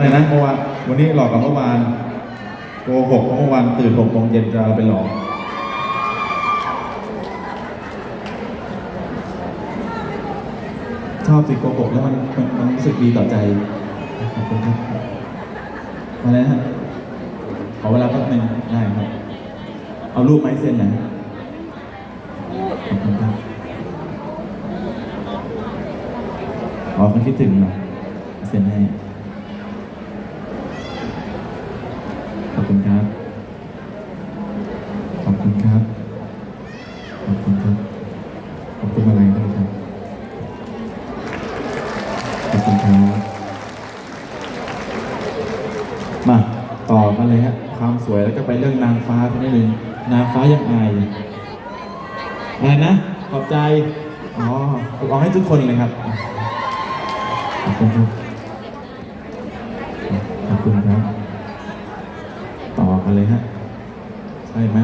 อะไรนะเมื่อวานวันนี้หลอกกับเมื่อวานโกหกเมื่อวานตื่นหกโมงเย็นจะเอาไปหลอกชอบสิโกหกแล้วมันมันมันรู้สึกดีต่อใจขอบคุณครับมาแล้วฮะขอเวลาแป๊บหนึงได้ครับเอารูปไม้เส้นหน่อยขอบคุณครับอ๋อเขาคิดถึงเหรอเซ็นให้ ขอบคุณครับ ขอบ ครับ ขอบคุณครับ ขอบคุณอะไรด้วยครับ ขอบคุณครับ มาต่อกันเลยฮะความสวยแล้วก็ไปเรื่องนางฟ้าทีนิดนึงนางฟ้ายังอายอยู่อะไรนะ ขอบใจ อ๋อเอาให้ทุกคนเลยครับ ขอบคุณครับ ขอบคุณครับ ต่อกันเลยฮะ ใช่ไหม